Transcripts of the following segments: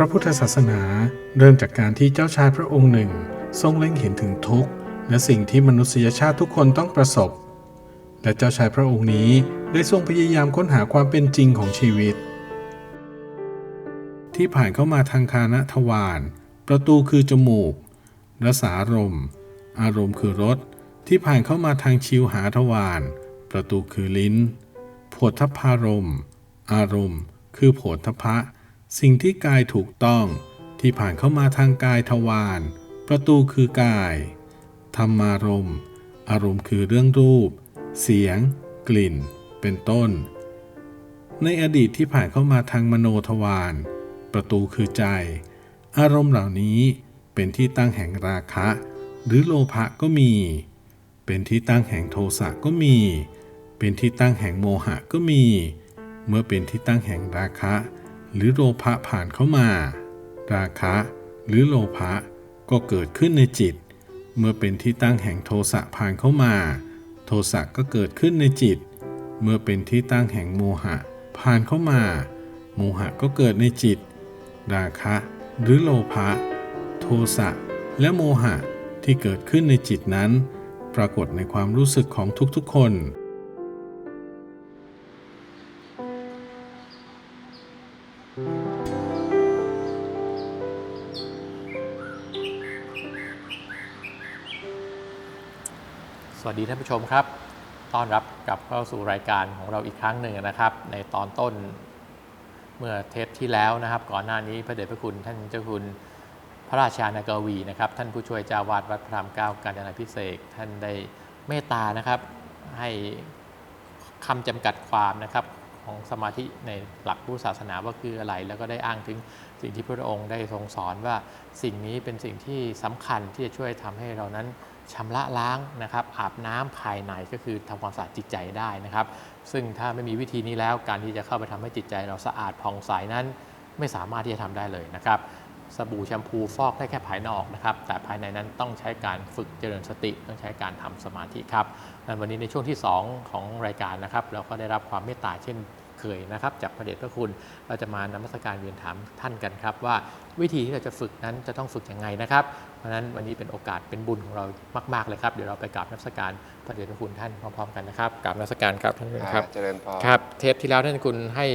พระพุทธศาสนาเริ่มจากการที่เจ้าชายพระองค์หนึ่ง ทรงเล็งเห็นถึงทุกข์ และสิ่งที่มนุษยชาติทุกคนต้องประสบ และเจ้าชายพระองค์นี้ได้ทรงพยายามค้นหาความเป็นจริงของชีวิต ที่ผ่านเข้ามาทางคานะทวารประตูคือจมูกรสารมอารมณ์คือรสที่ผ่านเข้ามาทางชิวหาทวารประตูคือลิ้นโผฏฐพารมอารมณ์ คือโผฏฐพะ สิ่งที่กายถูกต้องที่ผ่านเข้ามาทางกายทวารประตูคือกาย ธรรมารมณ์อารมณ์คือเรื่องรูป เสียง กลิ่น เป็นต้น ในอดีตที่ผ่านเข้ามาทางมโนทวารประตูคือใจ อารมณ์เหล่านี้เป็นที่ตั้งแห่งราคะ หรือโลภะก็มี เป็นที่ตั้งแห่งโทสะก็มี เป็นที่ตั้งแห่งโมหะก็มี เมื่อเป็นที่ตั้งแห่งราคะ หรือโลภะผ่านเข้ามา ราคะ หรือโลภะก็เกิดขึ้นในจิต เมื่อเป็นที่ตั้งแห่งโทสะผ่านเข้ามา โทสะก็เกิดขึ้นในจิต เมื่อเป็นที่ตั้งแห่งโมหะ ผ่านเข้ามา โมหะก็เกิดในจิต ราคะ หรือโลภะโทสะและโมหะที่เกิดขึ้นในจิตนั้น ปรากฏในความรู้สึกของทุกๆคน วัสดีท่านผู้ชมครับ ต้อนรับกลับเข้าสู่รายการของเราอีกครั้งหนึ่งนะครับ ในตอนต้นเมื่อเทปที่แล้วนะครับ ก่อนหน้านี้พระเดชพระคุณท่านเจ้าคุณพระราชานากวีนะครับ ท่านผู้ช่วยเจ้าวาดวัดพระรามเก้ากาญจนาพิเศษท่านได้เมตตานะครับ ให้คำจำกัดความนะครับของสมาธิในหลักพุทธศาสนาว่าคืออะไร แล้วก็ได้อ้างถึงสิ่งที่พระองค์ได้ทรงสอนว่าสิ่งนี้เป็นสิ่งที่สำคัญที่จะช่วยทำให้เรานั้น ชำระล้างนะครับอาบน้ำภายในก็คือทำความสะอาดจิตใจได้นะครับ ซึ่งถ้าไม่มีวิธีนี้แล้วการที่จะเข้าไปทำให้จิตใจเราสะอาดผ่องใสนั้นไม่สามารถที่จะทำได้เลยนะครับสบู่แชมพูฟอกได้แค่ภายนอกนะครับ แต่ภายในนั้นต้องใช้การฝึกเจริญสติ ต้องใช้การทำสมาธิครับวันนี้ในช่วงที่ 2 ของรายการนะครับ เราก็ได้รับความเมตตาเช่น เคยนะครับจากพระเดชพระคุณเราจะมานมัสการเรียนถามท่านกันครับ ว่าวิธีที่เราจะฝึกนั้นจะต้องฝึกยังไงนะครับ เพราะฉะนั้นวันนี้เป็นโอกาสเป็นบุญของเรามาก ๆเลยครับ เดี๋ยวเราไปกราบนมัสการพระเดชพระคุณท่านพร้อมๆกันนะครับกราบนมัสการครับท่านครับเจริญพรครับ เทปที่แล้วท่านคุณให้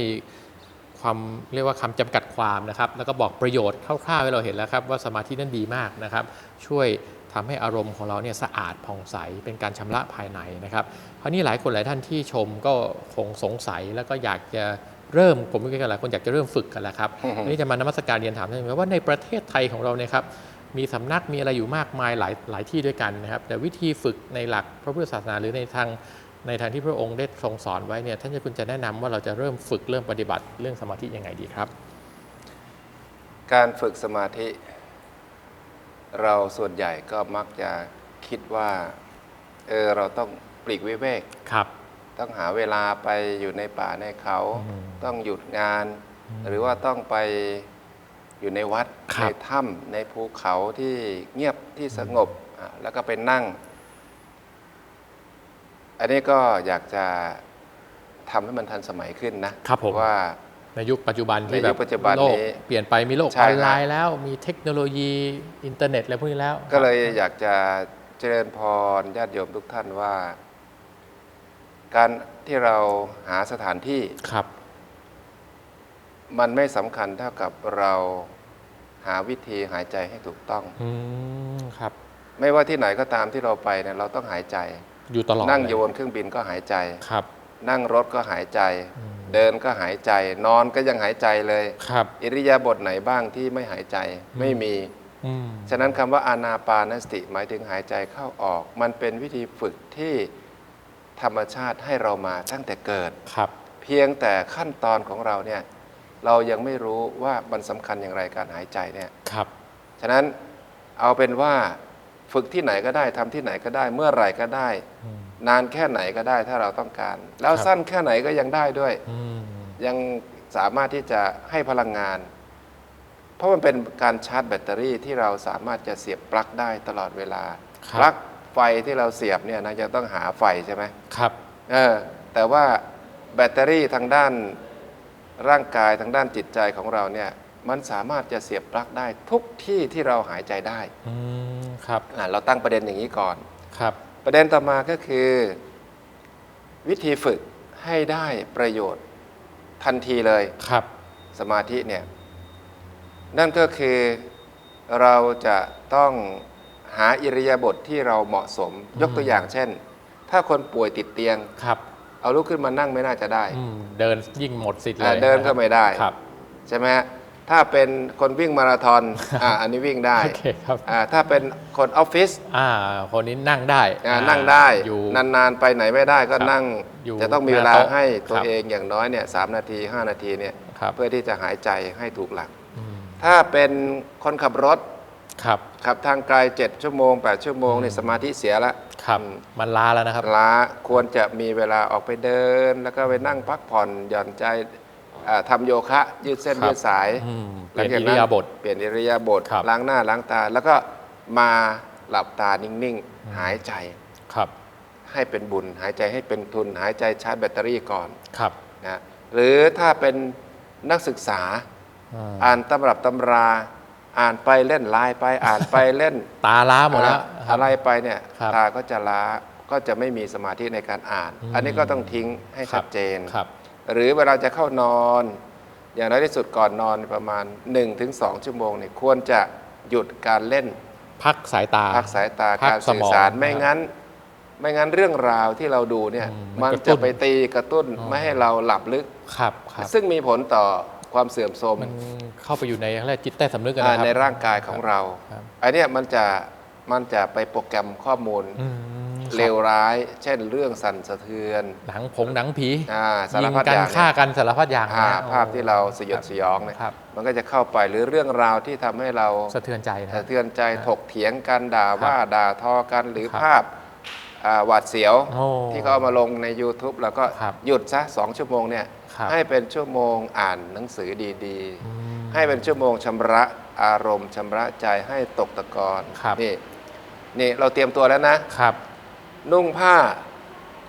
ความเรียกว่าคำจำกัดความนะครับ แล้วก็บอกประโยชน์คร่าวๆให้เราเห็นแล้วครับว่าสมาธินั้นดีมากนะครับ ช่วย ทำให้อารมณ์ของเราเนี่ยสะอาดผ่องใสเป็นการชำระภายในนะครับคราวนี้หลายคนหลายท่านที่ชมก็คงสงสัยแล้วก็อยากจะเริ่มผมก็หลายคนอยากจะเริ่มฝึกกันแล้วครับอือฮึวันนี้จะมานมัสการเรียนถามท่านว่าในประเทศไทยของเราเนี่ยครับมีสำนักมีอะไรอยู่มากมายหลายหลายที่ด้วยกันนะครับ แต่วิธีฝึกในหลักพระพุทธศาสนาหรือในทางในทางที่พระองค์ได้ทรงสอนไว้เนี่ยท่านเจ้าคุณจะแนะนำว่าเราจะเริ่มฝึกเริ่มปฏิบัติเรื่องสมาธิยังไงดีครับ การฝึกสมาธิ เราส่วนใหญ่ก็มักจะคิดว่าเออเราต้องปลีกวิเวก ครับ ต้องหาเวลาไปอยู่ในป่าในเขา อืมต้องหยุดงานอืมหรือว่าต้องไปอยู่ในวัด ครัในบ ถ้ำในภูเขาที่เงียบที่สงบอะแล้วก็ไปนั่ง อันนี้ก็อยากจะทำให้มันทันสมัยขึ้นนะครับผม ว่า ในยุคปัจจุบันที่ในแบยุบคปัจจุบันโลกนี้เปลี่ยนไปมีโลกใช่อครับอนไลน์แล้วมีเทคโนโลยีอินเทอร์เน็ตอะไรพวกนี้แล้ว ก็เลยครับอยากจะเจริญพรญาติโยมทุกท่านว่า การที่เราหาสถานที่ครับ มันไม่สำคัญเท่ากับเราหาวิธีหายใจให้ถูกต้องอืมครับ ไม่ว่าที่ไหนก็ตามที่เราไปเนี่ยเราต้องหายใจ อยู่ตลอดนั่งเลอยู่บนเครื่องบินก็หายใจครับ นั่งรถก็หายใจอืม เดินก็หายใจ นอนก็ยังหายใจเลย ครับ อิริยาบถไหนบ้างที่ไม่หายใจไม่มี อืมฉะนั้นคำว่าอานาปานสติหมายถึงหายใจเข้าออก มันเป็นวิธีฝึกที่ธรรมชาติให้เรามาตั้งแต่เกิด ครับ เพียงแต่ขั้นตอนของเราเนี่ยเรายังไม่รู้ว่ามันสำคัญอย่างไรการหายใจเนี่ย ครับ ฉะนั้นเอาเป็นว่าฝึกที่ไหนก็ได้ทำที่ไหนก็ได้เมื่อไหร่ก็ได้ อืม นานแค่ไหนก็ได้ถ้าเราต้องการ แล้วครับสั้นแค่ไหนก็ยังได้ด้วย อืมยังสามารถที่จะให้พลังงาน เพราะมันเป็นการชาร์จแบตเตอรี่ที่เราสามารถจะเสียบปลั๊กได้ตลอดเวลา ครับ ปลั๊กไฟที่เราเสียบเนี่ยนะจะต้องหาไฟใช่ไหม ครับ เออแต่ว่าแบตเตอรี่ทางด้านร่างกายทางด้านจิตใจของเราเนี่ยมันสามารถจะเสียบปลั๊กได้ทุกที่ที่เราหายใจได้อืมครับ อะเราตั้งประเด็นอย่างนี้ก่อน ครับ ประเด็นต่อมาก็คือ วิธีฝึกให้ได้ประโยชน์ทันทีเลยครับสมาธิเนี่ยนั่นก็คือเราจะต้องหาอิริยาบถทที่เราเหมาะสมยกตัวอย่างเช่น ถ้าคนป่วยติดเตียง ครับเอาลุกขึ้นมานั่งไม่น่าจะได้ อืมเดินยิ่งหมดสิทธิ์เลอ่ายเดินก็ไม่ได้ ครับ ใช่ไหมฮะ ถ้าเป็นคนวิ่งมาราธอนอ่าอันนี้วิ่งได้โอเคครับอ่าถ้าเป็นคนออฟฟิศอ่าคนนี้นั่งได้อ่าอ่านั่งได้อยู่ นานๆไปไหนไม่ได้ก็ครับนั่ง อยู่จะต้องมีเวลาหน้าโต๊ะให้ตัวครับเองอย่างน้อยเนี่ยสามนาที 5 นาทีเนี่ยครับ เพื่อที่จะหายใจให้ถูกหลัก อืมถ้าเป็นคนขับรถครับขับทางไกล 7 ชั่วโมง 8 ชั่วโมงเนี่ยสมาธิเสียละครับ อืมมันล้าแล้วนะครับ ล้าควรจะมีเวลาออกไปเดิน แล้วก็ไปนั่งพักผ่อนหย่อนใจ อ่าทำโยคะ ยืดเส้นครับยืดสายอืมหลังเปลี่จายนอิริยาบถเปลี่ยนอิริยาบถครับ ล้างหน้าล้างตา แล้วก็มาหลับตานิ่งๆ หายใจครับให้เป็นบุญ หายใจให้เป็นทุน หายใจชาร์จแบตเตอรี่ก่อนครับนะหรือถ้าเป็นนักศึกษา อ่าอ่านตำรับตำรา อ่านไปเล่นไลน์ไปอ่านไปเล่น ตาล้าหมดแล้วอ่าคบ อะไรไปเนี่ยครับตาก็จะล้าก็จะไม่มีสมาธิในการอ่าน อืม อันนี้ก็ต้องทิ้งให้ชัดเจน ครับ หรือเวลาจะเข้านอน อย่างน้อยที่สุดก่อนนอนประมาณ 1-2 ชั่วโมงเนี่ยควรจะหยุดการเล่น พักสายตา พักสายตาพักการสื่อสมองสารไม่นะครับงั้น ไม่งั้นเรื่องราวที่เราดูเนี่ยอืมมัมันนกระตุ้จะนไปตีกระตุ้นอ๋อ ไม่ให้เราหลับลึก ครับครับซึ่งมีผลต่อความเสื่อมโทรมมันเข้าไปอยู่ในอะไรยกจิตใต้สำนึกกันอ่านะครับ ในร่างกายของเรา ครับ อันเนี้ยมันจะมันจะไปโปรแกรมข้อมูล อืมครับ เลวร้าย เช่นเรื่องสั่นสะเทือนหนังผงหนังผีอ่าสารยิงพัดกัอนย่างฆ่าเนี่ยกันสารพัดอย่างอ่านะภาพที่เราสยดคสบยองเนี่ยครับ มันก็จะเข้าไปหรือเรื่องราวที่ทำให้เราสะเทือนใจนะ สะเทือนใจถกเถียงกันด่าครับว่าด่าทอกันหรือครับภาพอ่าหวาดเสียว โอ้ที่เขาเอามาลงใน YouTube แล้วก็ครับหยุดซะสองชั่วโมงเนี่ยครับให้เป็นชั่วโมงอ่านหนังสือดีอืมๆ ให้เป็นชั่วโมงชำระอารมณ์ชำระใจให้ตกตะกอนครับ นี่นี่เราเตรียมตัวแล้วนะ ครับ นุ่งผ้า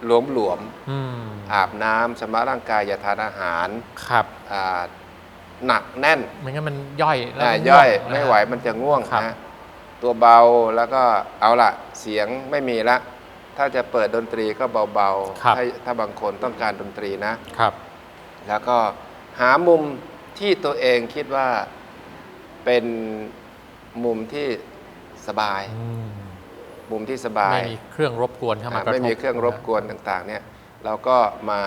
หลวมอืมๆอาบน้ำชำระร่างกายอย่าทานอาหารครับอ่าหนักแน่นไม่งั้นมันย่อยแล้วอ่ามันย่อยง่วงไม่นะไหวมันจะง่วงครับ นะตัวเบาแล้วก็เอาละเสียงไม่มีละ ถ้าจะเปิดดนตรีก็เบาครับๆให้ถ้าบางคนต้องการดนตรีนะ ครับ แล้วก็หามุมที่ตัวเองคิดว่าเป็นมุมที่สบาย อืม มุมที่สบาย ไม่มีเครื่องรบกวนเข้ามาอะกระทบไม่มีเครื่องรบกวนต่างๆเนี่ยเราก็มา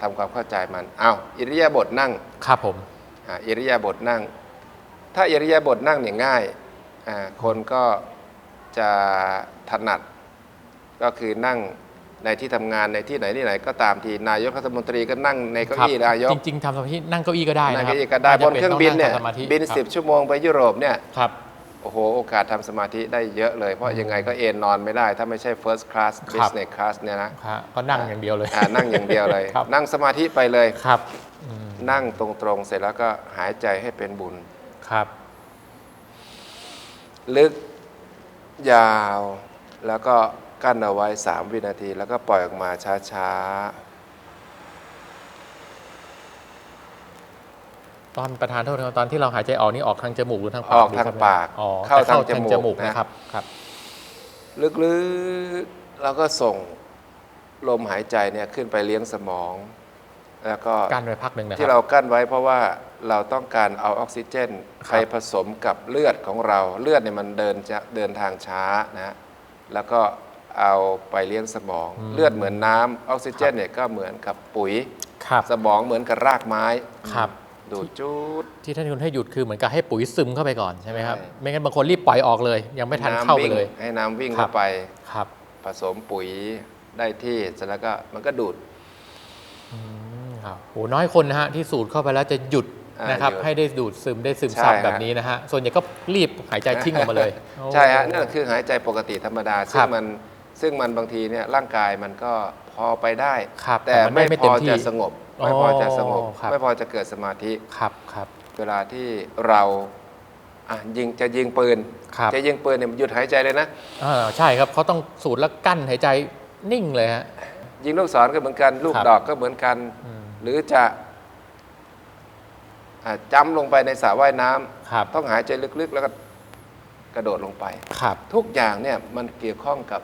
ทำความเข้าใจมันเอาอิริยาบถนั่งครับผม อะอิริยาบถนั่ง ถ้าอิริยาบถนั่งเนี่ยง่ายอ่าคนก็จะถนัด ก็คือนั่งในที่ทำงานในที่ไหนที่ไหนก็ตามทีนายกรัฐมนตรีก็นั่งในเก้าอี้นายกจริง ๆทำสมาธินั่งเก้าอี้ก็ได้นั่นะงครัเก้าอี้ก็ได้ม่บนเครื่องบินเนี่ยต้งงทำสมาธิบินครับสิบชั่วโมงไปยุโรปเนี่ย ครับ โอ้โห โอกาสทำสมาธิได้เยอะเลย เพราะยังไงก็เอนนอนไม่ได้ ถ้าไม่ใช่ first class ครับ business class เนี่ยนะครับก็นั่งอย่างเดียวเลย อ่านั่งอย่างเดียวเลย ครับ นั่งสมาธิไปเลย ครับอืมนั่งตรงๆ เสร็จแล้วก็หายใจให้เป็นบุญ ครับ ลึกยาว แล้วก็กั้นเอาไว้ 3 วินาที แล้วก็ปล่อยออกมาช้า ตอนประธานโทษนะครับตอนที่เราหายใจออกนี่ออกทางจมูกหรือทางปากออกทางหรืครับปากอ๋อเข้าแต่ทางจมูกจมูกนะนะครับครับๆลึกๆแล้วก็ส่งลมหายใจเนี่ยขึ้นไปเลี้ยงสมอง แล้วก็กั้นไว้พักหนึ่งนะคที่รับเรากั้นไว้เพราะว่าเราต้องการเอาออกซิเจนครับไปผสมกับเลือดของเราเลือดเนี่ยมันเดินจะเดินทางช้านะแล้วก็เอาไปเลี้ยงสมอง เลือดเหมือนน้ำออกซิเจนเนี่ยก็เหมือนกับปุ๋ยครับสมองเหมือนกับรากไม้ครับ ดูดจูด ที่ท่านคุณให้หยุดคือเหมือนกับให้ปุ๋ยซึมเข้าไปก่อนใช่ไหมครับ ใช่ ไม่งั้นบางคนรีบปล่อยออกเลย ยังไม่ทันเข้าไปวิ่งเลย ให้น้ำวิ่งครัเข้าบไป ครับผสมปุ๋ยได้ที่เสร็จแล้วก็มันก็ดูด อืมครับโหน้อยคนนะฮะที่สูดเข้าไปแล้วจะหยุดอ่านะครับ หยุดให้ได้ดูดซึมได้ซึมใช่ซับฮะ แบบนี้นะฮะส่วนใหญ่ก็รีบหายใจทิ้งออกมาเลย ใช่ฮะโอ้นั่นคือหายใจปกติธรรมดาคซึ่รังบมันซึ่งมันบางทีเนี่ยร่างกายมันก็พอไปได้ ครับแต่แต่มันไม่ไม่พเต็อมที่ จะสงบ ไม่พอจะสงบอ๋อครับ ไม่พอจะเกิดสมาธิครับครับ เวลาที่เราอะยิงจะยิงปืนครับ จะยิงปืนเนี่ยหยุดหายใจเลยนะอ่าใช่ครับเขาต้องสูดแล้วกั้นหายใจนิ่งเลยฮะ ยิงลูกศรก็เหมือนกันลูกครับดอกก็เหมือนกัน อืม หรือจะอะจำลงไปในสระว่ายน้ำครับต้องหายใจลึกๆ แล้วก็กระโดดลงไป ครับ ทุกอย่างเนี่ยมันเกี่ยวข้องกับ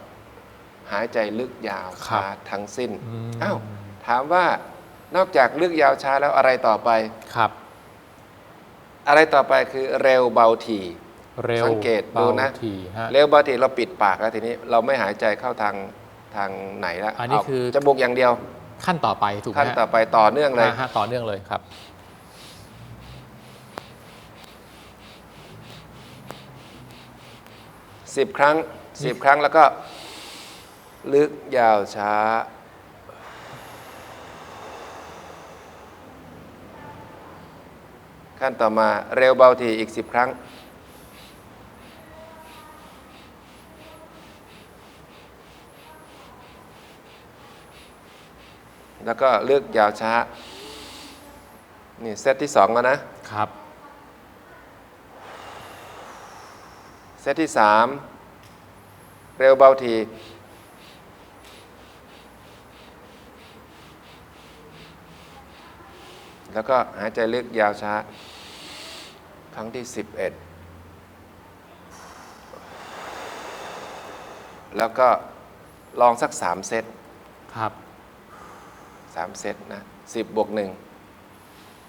หายใจลึกยาวครับช้าทั้งสิ้นอืม อ้าวถามว่า นอกจากลึกยาวช้าแล้วอะไรต่อไป ครับ อะไรต่อไปคือเร็วเบาถี่ เร็วสังเกตดูนะเบาทีฮะ เร็วเบาถี่เราปิดปากแล้วทีนี้เราไม่หายใจเข้าทางทางไหนแล้วอันนี้เาคือ จมูกอย่างเดียวขั้นต่อไปถูกไหมขั้นฮะต่อไปต่อเนื่องเลยอ่าฮะต่อเนื่องเลยครับสิบครั้งสิบครั้งแล้วก็ ลึกยาวช้า ขั้นต่อมาเร็วเบาทีอีกสิบครั้ง แล้วก็เลือกยาวช้า นี่เซตที่สองแล้วนะ ครับ เซตที่สามเร็วเบาที แล้วก็หายใจลึกยาวช้า ครั้งที่สิบเอ็ดแล้วก็ลองสักสามเซตครับสามเซตนะสิบบวกหนึ่ง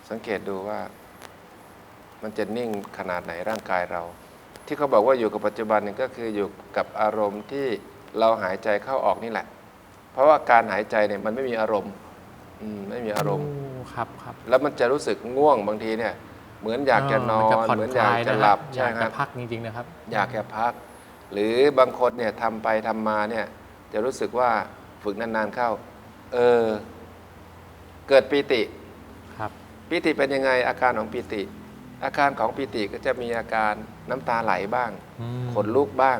สังเกตดูว่ามันจะนิ่งขนาดไหนร่างกายเรา ที่เขาบอกว่าอยู่กับปัจจุบันนี่ก็คืออยู่กับอารมณ์ที่เราหายใจเข้าออกนี่แหละ เพราะว่าการหายใจเนี่ยมันไม่มีอารมณ์ อืม ไม่มีอารมณ์โครับครับแล้วมันจะรู้สึกง่วงบางทีเนี่ย เหมือนอยากจะนอมันนผ่เหมือนคอยากลจะนหลับอใช่ยากครัจะบพักจริงๆนะครับ อยากแค่พัก หรือบางคนเนี่ยทำไปทำมาเนี่ย จะรู้สึกว่าฝึกนานๆเข้า เออ เกิดปีติครับปีติเป็นยังไงอาการของปีติ อาการของปีติก็จะมีอาการน้ำตาไหลบ้างอืมขนลุกบ้าง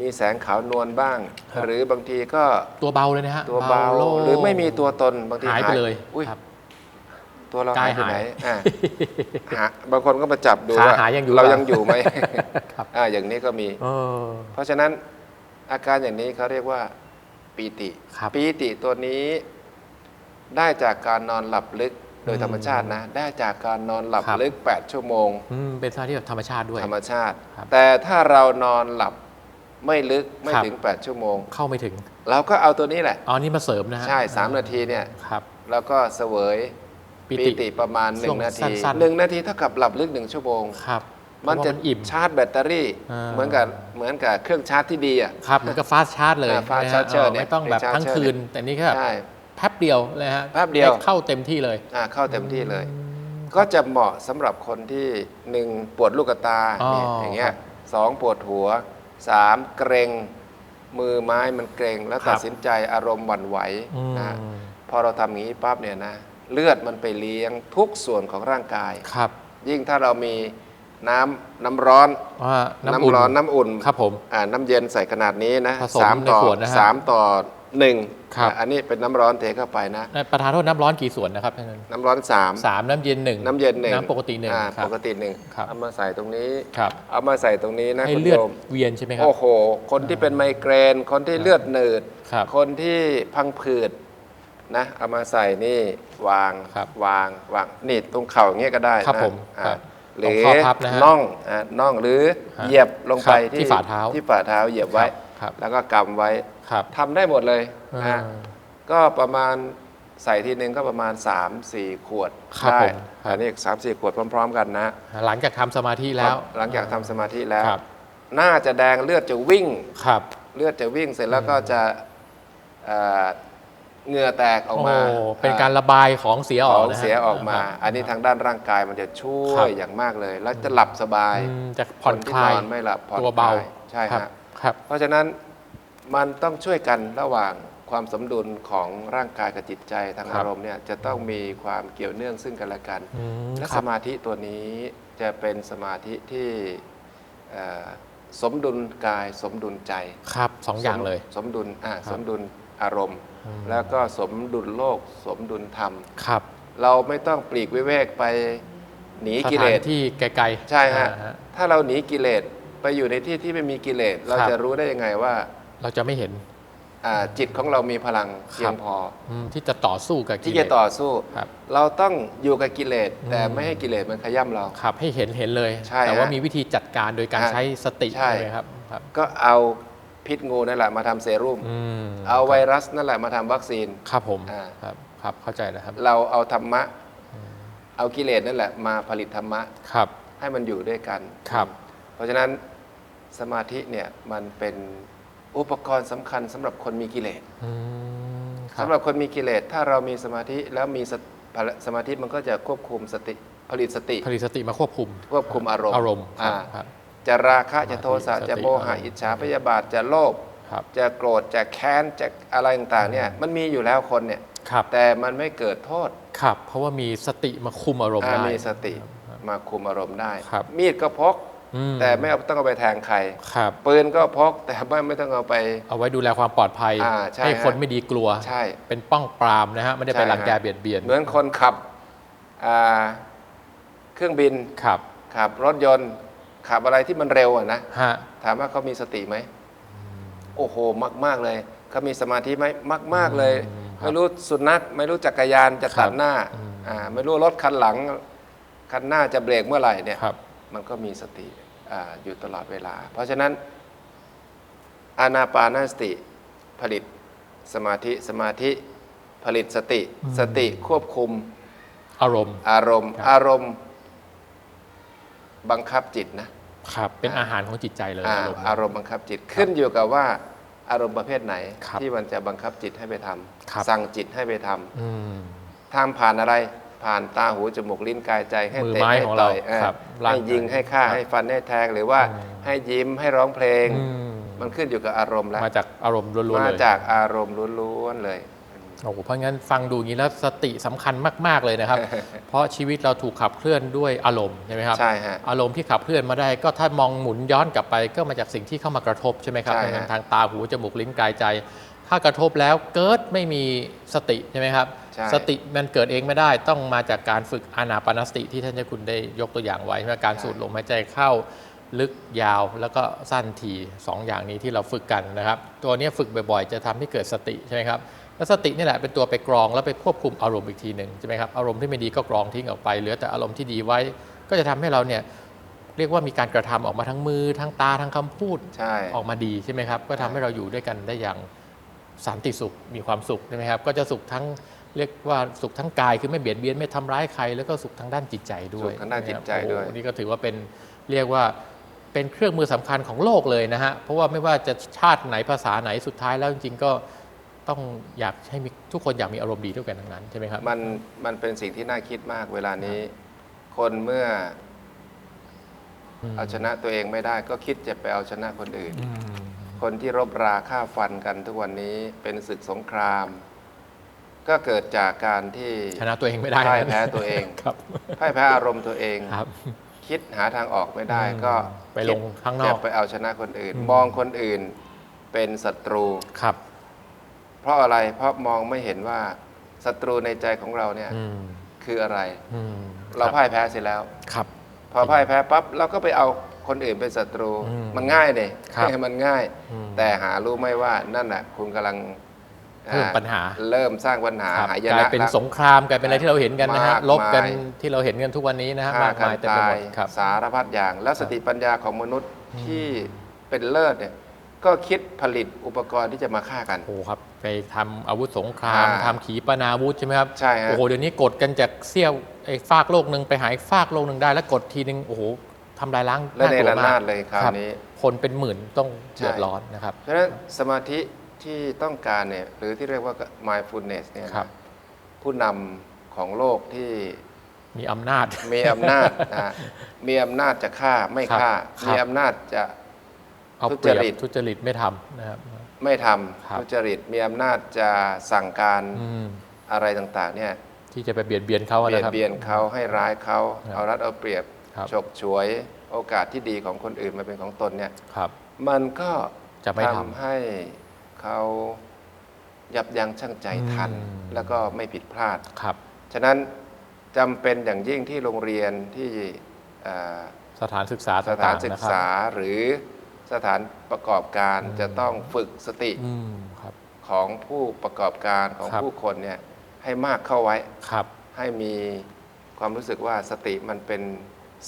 มีแสงขาวนวลบ้างครับหรือบางทีก็ตัวเบาเลยนะฮะตัวเบาโล่งหรือไม่มีตัวตนบางทีหายไปเลยอุ้ยครับ ตัวเรากาหายยไปไหนหายอะหาบางคนก็มาจับดูขาว่าหายยังอยู่เราเปล่ายังอยู่ไหมครับอ่าอย่างนี้ก็มีเออเพราะฉะนั้นอาการอย่างนี้เขาเรียกว่าปีติครับปีติตัวนี้ได้จากการนอนหลับลึกโดยอืมธรรมชาตินะ ได้จากการนอนหลับครับลึก 8 ชั่วโมงอืมเป็นท่าที่แบบธรรมชาติด้วยธรรมชาติครับแต่ถ้าเรานอนหลับไม่ลึกไม่ครับถึง 8 ชั่วโมง เข้าไม่ถึง เราก็เอาตัวนี้แหละอ๋อนี่มาเสริมนะฮะใช่ 3 นาทีเนี่ยครับแล้วก็เสวย ปิปีติติประมาณ ช่วง1 นาทีสั้นๆหนึ่งนาทีเท่ากับหลับลึก 1 ชั่วโมง ครับมันจะเพราว่าอิ่ม ชาร์จแบตเตอรี่ อ่า เหมือนกับเหมือนกับเครื่องชาร์จที่ดีอะ ครับเหมือนกับฟาสชาร์จเลยอ่า fast นะฮะ charger เออเนี่ยไม่ต้องแบบเป็น charger ทั้งคืน แต่นี่ก็แบบใช่ แป๊บเดียวเลยฮะแป๊บเดียวไเข้าเต็มที่เลย อ่าเข้าเต็มที่เลย ก็จะเหมาะสำหรับคนที่หนึ่งปวดลูกตาอ๋อ เนี่ยอย่างเงี้ครัยบสองปวดหัวสามเกรงมือไม้มันเกรงแล้วครัตับดสินใจอารมณ์หวั่นไหวอืมนะพอเราทำอย่างนี้ปั๊บเนี่ยนะ เลือดมันไปเลี้ยงทุกส่วนของร่างกาย ครับยิ่งถ้าเรามีน้ำน้ำร้อน ว่าน้ำอุ่นร้อนน้ำอุ่นครับผม อ่าน้ำเย็นใส่ขนาดนี้นะผสมสามในต่อขวดนะฮะสามต่อหนึ่งครับ อะอันนี้เป็นน้ำร้อนเทเข้าไปนะ ประธานโทษน้ำร้อนกี่ส่วนนะครับท่านน้ำร้อนสามสามน้ำเย็นหนึ่งน้ำเย็นหนึ่งน้ำปกติหนึ่งอ่าครับปกติหนึ่งครับ เอามาใส่ตรงนี้ ครับ เอามาใส่ตรงนี้นะให้คุณเลือดโยมเวียนใช่ไหมครับ โอ้โห คนที่เป็นไมเกรน คนที่เลือดหนืด ครับ คนที่พังผืด นะเอามาใส่นี่วางครับวางวางนี่ตรงเข่าอย่างเงี้ยก็ได้ครับนะผมอ่าครับหรือตรงข้อพับนะฮะน่องอ่าน่องหรือฮะเหยียบลงไปครับที่ฝ่าเท้าที่ฝ่าเท้าเหยียบไว้ ครับ แล้วก็กำไว้ครับทำได้หมดเลยอ่านะก็ประมาณใส่ทีนึงก็ประมาณ 3-4 ขวดครับได้ผมครับ อันนี้สามสี่ขวดพร้อม ๆ กันนะหลังจากทำสมาธิแล้วหลังจากทำสมาธิแล้ว ครับหน้าจะแดงเลือดจะวิ่ง ครับ เลือดจะวิ่งเสร็จแล้วก็จะเอ่อ เหงื่อแตกออกมาโอ้เป็นการระบายของเสียอขอกองนะฮะ เสียออกมาครับอันนี้ทางด้านร่างกายมันจะช่วครัยบ อย่างมากเลย แล้วจะหลับสบายอืมจะผ่อนที่คลายนอนไม่หลับผ่อนตัวเบาคลยใช่ครับฮะ ครับ เพราะฉะนั้นมันต้องช่วยกันระหว่างความสมดุลของร่างกายกับจิตใจทางครับ อารมณ์เนี่ยจะต้องมีความเกี่ยวเนื่องซึ่งกันและกัน อืมและคสรับมาธิตัวนี้จะเป็นสมาธิที่เอ่อ สมดุลกายสมดุลใจครับสองอย่างเลย สมดุลอ่าครับสมดุลอารมณ์อืมแล้วก็สมดุลโลก สมดุลธรรมครับ เราไม่ต้องปลีกวิเวกไปหนีสกิถาเลนสที่ไกลๆใช่ฮะอ่าถ้าเราหนีกิเลสไปอยู่ในที่ที่ไม่มีกิเลส เราครับจะรู้ได้ยังไงว่า เราจะไม่เห็น อ่าจิตของเรามีพลังเพียงพอ อืมที่จะต่อสู้กับกิที่เลจะส ต่อสู้ ครับ เราต้องอยู่กับกิเลสแต่อืมไม่ให้กิเลสมันขย่ำเรา ครับให้เห็นเห็นเลย ใช่แต่ว่าฮะมีวิธีจัดการโดยการฮะใช้สติใช่ ใช่ไหมครับครับก็เอาพิษงูนั่นแหละมาทำเซรุ่ม อืมเอาไวรัสนั่นแหละมาทำวัคซีน ครับผมอ่า ครับครับเข้าใจแล้วครับเราเอาธรรมะ เอากิเลสนั่นแหละมาผลิตธรรมะครับ ให้มันอยู่ด้วยกัน ครับ เพราะฉะนั้นสมาธิเนี่ยมันเป็น อุปกรณ์สำคัญสำหรับคนมีกิเลสอืมคสำหรับคนมีกิเลสถ้าเรามีสมาธิแล้วมีสติสมาธิมันก็จะควบคุมสติผลิตสติ ผลิตสติมาควบคุม ควบคุมอารมณ์อารมณ์ครัอ่าบครับจะราคะจะโทสะสติจะโมหะอารมณ์อิจฉาพยาบาทจะโลภครับจะโกรธจะแค้นจะอะไรต่างๆเนี่ยมันมีอยู่แล้วคนเนี่ยครับแต่มันไม่เกิดโทษครับ เพราะว่ามีสติมาคุมอารมณ์อ่าได้มีสติมาคุมอารมณ์ได้ครับมีดก็พกอืม แต่ไม่เอาต้องเอาไปแทงใครครับปืนก็พกแต่ไม่ไม่ต้องเอาไป เอาไว้ดูแลความปลอดภัยอ่าใช่ให้คนฮะไม่ดีกลัวใช่เป็นป้องปรามนะฮะไม่ได้ไปใช่รังแกฮะเบียดเบียนเหมือนคนขับอ่าเครื่องบินครับขับรถยนต์ขับอะไรที่มันเร็วอะนะฮะถามว่าเขามีสติไหมโอ้โหมากๆเลยเขามีสมาธิไหมมากๆเลยอืมครับไม่รู้สุนัขไม่รู้จักรยานจะครัตับดหน้าอืมอ่าไม่รู้รถคันหลัง คันหน้าจะเบรกเมื่อไหร่เนี่ยครับ มันก็มีสติอ่าอยู่ตลอดเวลา เพราะฉะนั้นอานาปานสติผลิตสมาธิสมาธิผลิตสติสติควบคุมอารมณ์ อารมณ์ครับอารมณ์บังคับจิตนะครับเป็นอาหารของจิตใจเลยอ่าอารมณ์อารมณ์บังคับจิตขึ้นอยู่กับว่าอารมณ์ประเภทไหนครับที่มันจะบังคับจิตให้ไปทำครับสั่งจิตให้ไปทำอืมทำผ่านอะไร ผ่านตาหูจมูกลิ้นกายใจให้มือเตะไม้ให้ของต่เราอยเออครับร่างให้ยิงกายให้ฆ่าครับให้ฟันให้แทงหรือว่าอืม ให้ยิ้มให้ร้องเพลง อืมมันขึ้นอยู่กับอารมณ์แล้วมาจากอารมณ์ล้วนๆมาเลยจากอารมณ์ล้วนๆเลย โอ้โหเพราะงั้นฟังดูอย่างนี้แล้วสติสำคัญมาก ๆ เลยนะครับ เพราะชีวิตเราถูกขับเคลื่อนด้วยอารมณ์ใช่ไหมครับ ใช่ฮะ อารมณ์ที่ขับเคลื่อนมาได้ก็ถ้ามองหมุนย้อนกลับไปก็มาจากสิ่งที่เข้ามากระทบใช่ไหมครับใช่ฮะ ทางตาหูจมูกลิ้นกายใจ ถ้ากระทบแล้วเกิดไม่มีสติใช่ไหมครับ ใช่ สติมันเกิดเองไม่ได้ต้องมาจากการฝึกอานาปานสติที่ท่านเจ้าคุณได้ยกตัวอย่างไว้ใช่ไหมการสูดลมหายใจเข้าลึกยาวแล้วก็สั้นทีสองอย่างนี้ที่เราฝึกกันนะครับ ตัวเนี้ยฝึกบ่อยๆ จะทำให้เกิดสติใช่ไหมครับแล้วสตินี่แหละเป็นตัวไปกรองแล้วไปควบคุมอารมณ์อีกทีหนึ่งใช่ไหมครับอารมณ์ที่ไม่ดีก็กรองทิ้งออกไปเหลือแต่อารมณ์ที่ดีไว้ ก็จะทำให้เราเนี่ยเรียกว่ามีการกระทำออกมาทั้งมือทั้งตาทั้งคำพูดใช่ออกมาดีใช่ไหมครับก็ทำให้เราอยู่ด้วยกันได้อย่างสันติสุขมีความสุขใช่ไหมครับก็จะสุขทั้ง เรียกว่าสุขทั้งกายคือไม่เบียดเบียนไม่ทำร้ายใคร แล้วก็สุขทางด้านจิตใจด้วยสุขทางด้านจิตใจด้วยโอ้โหนี่ก็ถือว่าเป็นเรียกว่าเป็นเครื่องมือสำคัญของโลกเลยนะฮะเพราะว่าไม่ว่าจะชาติไหนภาษาไหนสุดท้ายแล้วจริงๆก็ต้องอยากให้มีทุกคนอยากมีอารมณ์ดีด้วยกันทั้งนั้นใช่ไหมครับมันมันเป็นสิ่งที่น่าคิดมากเวลานี้ คนเมื่ออมเอาชนะตัวเองไม่ได้ก็คิดจะไปเอาชนะคนอื่นอืมคนที่รบราฆ่าฟันกันทุกวันนี้เป็นศึกสงคราม ก็เกิดจากการที่ชนะตัวเองไม่ได้พ่ายแพ้ตัวเองครับพ่ายแพ้อารมณ์ตัวเองครับ คิดหาทางออกไม่ได้อืมก็ไปลงข้างนอกจะไปเอาชนะคนอื่นอืมมองคนอื่นเป็นศัตรูครับ เพราะอะไรเพราะมองไม่เห็นว่าศัตรูในใจของเราเนี่ยอืมคืออะไรอืมเราคบพ่ายแพ้เสร็จแล้วครับ พอพ่ายแพ้ปั๊บเราก็ไปเอาคนอื่นเป็นศัตรูอืมมันง่ายเนี่ยครับมันง่ายอืมแต่หารู้ไหมว่านั่นน่ะคุณกำลัง เพิ่มปัญหาเริ่มสร้างปัญหาครับหายกลายนะเป็นแล้วสงครามกลายเป็นอะไรที่เราเห็นกันนะฮะมากลบกันมายที่เราเห็นกันทุกวันนี้นะฮะฆ่ามากกันมายเต็มไปตาหมยดครับสารพัดอย่างแล้วสติปัญญาของมนุษย์ที่เป็นเลิศเนี่ยก็คิดผลิตอุปกรณ์ที่จะมาฆ่ากันโอ้ครับ ไปทำอาวุธสงครามอ่าทำขีปนาวุธใช่ไหมครับใช่ฮะโอ้โหเดี๋ยวนี้กดกันจากเสี้ยวไอ้ฟากโลกหนึ่งไปหาอีกฟากโลกหนึ่งได้ แล้วกดทีนึงโอ้โหทำลายล้างและในกวระมนาดเลยคราวนี้คนเป็นหมื่นต้องใช่เดือดร้อนนะครับเพราะฉะนั้นสมาธิ ที่ต้องการเนี่ยหรือที่เรียกว่า mindfulness เนี่ยนะครับ ผู้นำของโลกที่มีอำนาจ มีอำนาจนะฮะมีอำนาจจะฆ่าไม่ครับฆ่า ครับ มีอำนาจจะ เอาเปรียบทุจริตทุจริตไม่ทำนะครับ ไม่ทครับำทุจริตมีอำนาจจะสั่งการอืมอะไรต่างๆเนี่ยที่จะไปเบียดเบียนเขาอะเบียดนะครับ เบียนเขาให้ร้ายเขาครับเอารัดเอาเปรียบครับ ฉกฉวยโอกาสที่ดีของคนอื่นมาเป็นของตนเนี่ย ครับ มันก็จะไม่ทำทำให้ เขายับยั้งชั่งใจทันอืมแล้วก็ไม่ผิดพลาดครับ ฉะนั้นจำเป็นอย่างยิ่งที่โรงเรียนที่เอ่อสถานศึกษาสถาต่านงๆศึกนะครับษาหรือสถานประกอบการอืมจะต้องฝึกสติอืมครับของผู้ประกอบการของครับผู้คนเนี่ยให้มากเข้าไว้ครับ ให้มีความรู้สึกว่าสติมันเป็น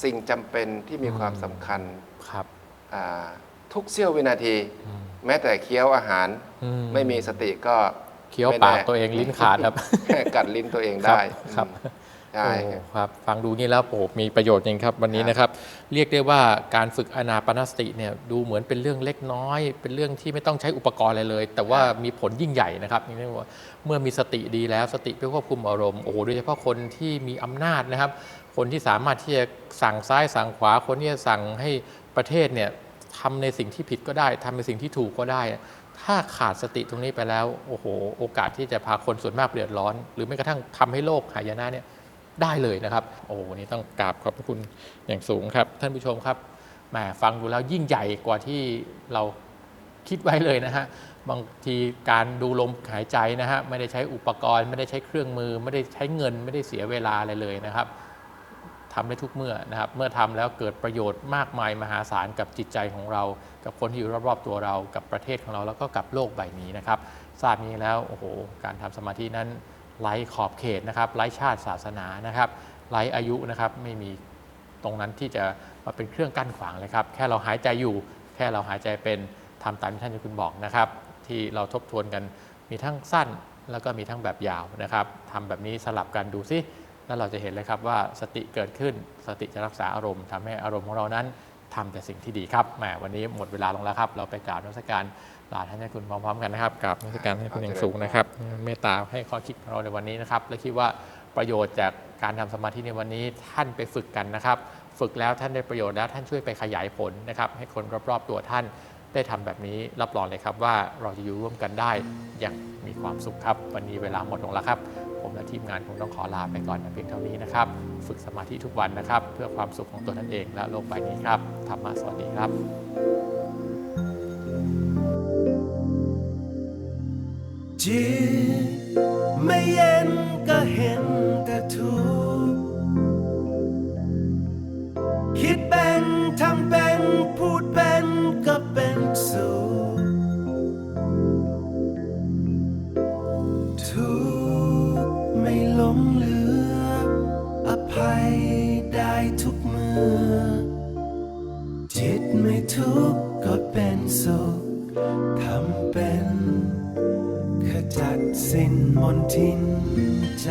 สิ่งจำเป็นที่มีอืมความสำคัญครับอ่าทุกเสี้ยววินาทีอืม แม้แต่เคี้ยวอาหารอืไม่มีสติก็เคี้ยวไม่ปากแน่ตัวเองลิ้นขาดครับ กัดลิ้นตัวเองครับได้ครับอืมใช่โอ้ครับฟังดูนี่แล้วโอ้โหมีประโยชน์จริงครับวันนี้ครับนะครับ เรียกได้ว่าการฝึกอนาปานสติเนี่ยดูเหมือนเป็นเรื่องเล็กน้อย เป็นเรื่องที่ไม่ต้องใช้อุปกรณ์อะไรเลย แต่ว่ามีผลยิ่งใหญ่นะครับนี่เรียกว่าเมื่อมีสติดีแล้วสติไปควบคุมอารมณ์โอ้โหโดยเฉพาะคนที่มีอำนาจนะครับ คนที่สามารถที่จะสั่งซ้ายสั่งขวาคนที่จะสั่งให้ประเทศเนี่ย ทำในสิ่งที่ผิดก็ได้ทำในสิ่งที่ถูกก็ได้ ถ้าขาดสติตรงนี้ไปแล้วโอ้โห โอกาสที่จะพาคนส่วนมากเดือดร้อน หรือแม้กระทั่งทำให้โลกหายนะเนี่ยได้เลยนะครับ โอ้วันนี้ต้องกราบขอบพระคุณอย่างสูงครับ ท่านผู้ชมครับแหมฟังดูแล้วยิ่งใหญ่กว่าที่เราคิดไว้เลยนะฮะบางทีการดูลมหายใจนะฮะไม่ได้ใช้อุปกรณ์ ไม่ได้ใช้เครื่องมือ ไม่ได้ใช้เงิน ไม่ได้เสียเวลาอะไรเลยนะครับ ทำได้ทุกเมื่อนะครับ เมื่อทำแล้วเกิดประโยชน์มากมายมหาศาลกับจิตใจของเรา กับคนที่อยู่รอบๆตัวเรา กับประเทศของเราแล้วก็กับโลกใบนี้นะครับ ทราบนี้แล้วโอ้โหการทำสมาธินั้นไร้ขอบเขตนะครับไร้ชาติศาสนานะครับไร้อายุนะครับไม่มีตรงนั้นที่จะมาเป็นเครื่องกั้นขวางเลยครับ แค่เราหายใจอยู่ แค่เราหายใจเป็นทำตามที่ท่านเจ้าคุณบอกนะครับ ที่เราทบทวนกันมีทั้งสั้นแล้วก็มีทั้งแบบยาวนะครับทำแบบนี้สลับกันดูซิ แล้วเราจะเห็นเลยครับว่าสติเกิดขึ้นสติจะรักษาอารมณ์ทำให้อารมณ์ของเรานั้นทำแต่สิ่งที่ดีครับแหมวันนี้หมดเวลาลงแล้วครับ เราไปกราบนมัสการลาท่านเจ้าคุณพร้อมๆกันนะครับกราบนมัสการให้คุณอย่างสูงนะครับเมตตาให้ข้อคิดของเราในวันนี้นะครับ และคิดว่าประโยชน์จากการทำสมาธิในวันนี้ท่านไปฝึกกันนะครับ ฝึกแล้วท่านได้ประโยชน์แล้วท่านช่วยไปขยายผลนะครับ ให้คนรอบๆตัวท่านได้ทำแบบนี้รับรองเลยครับว่าเราจะอยู่ร่วมกันได้อย่างมีความสุขครับ วันนี้เวลาหมดลงแล้วครับ ผมและทีมงานคงต้องขอลาไปก่อนเพียงเท่านี้นะครับ ฝึกสมาธิทุกวันนะครับ เพื่อความสุขของตัวท่านเองและโลกใบนี้ครับธรรมะสวัสดีครับจิตไม่เย็นก็เห็น สุขทำเป็นขจัดสิ้นมนทินใจ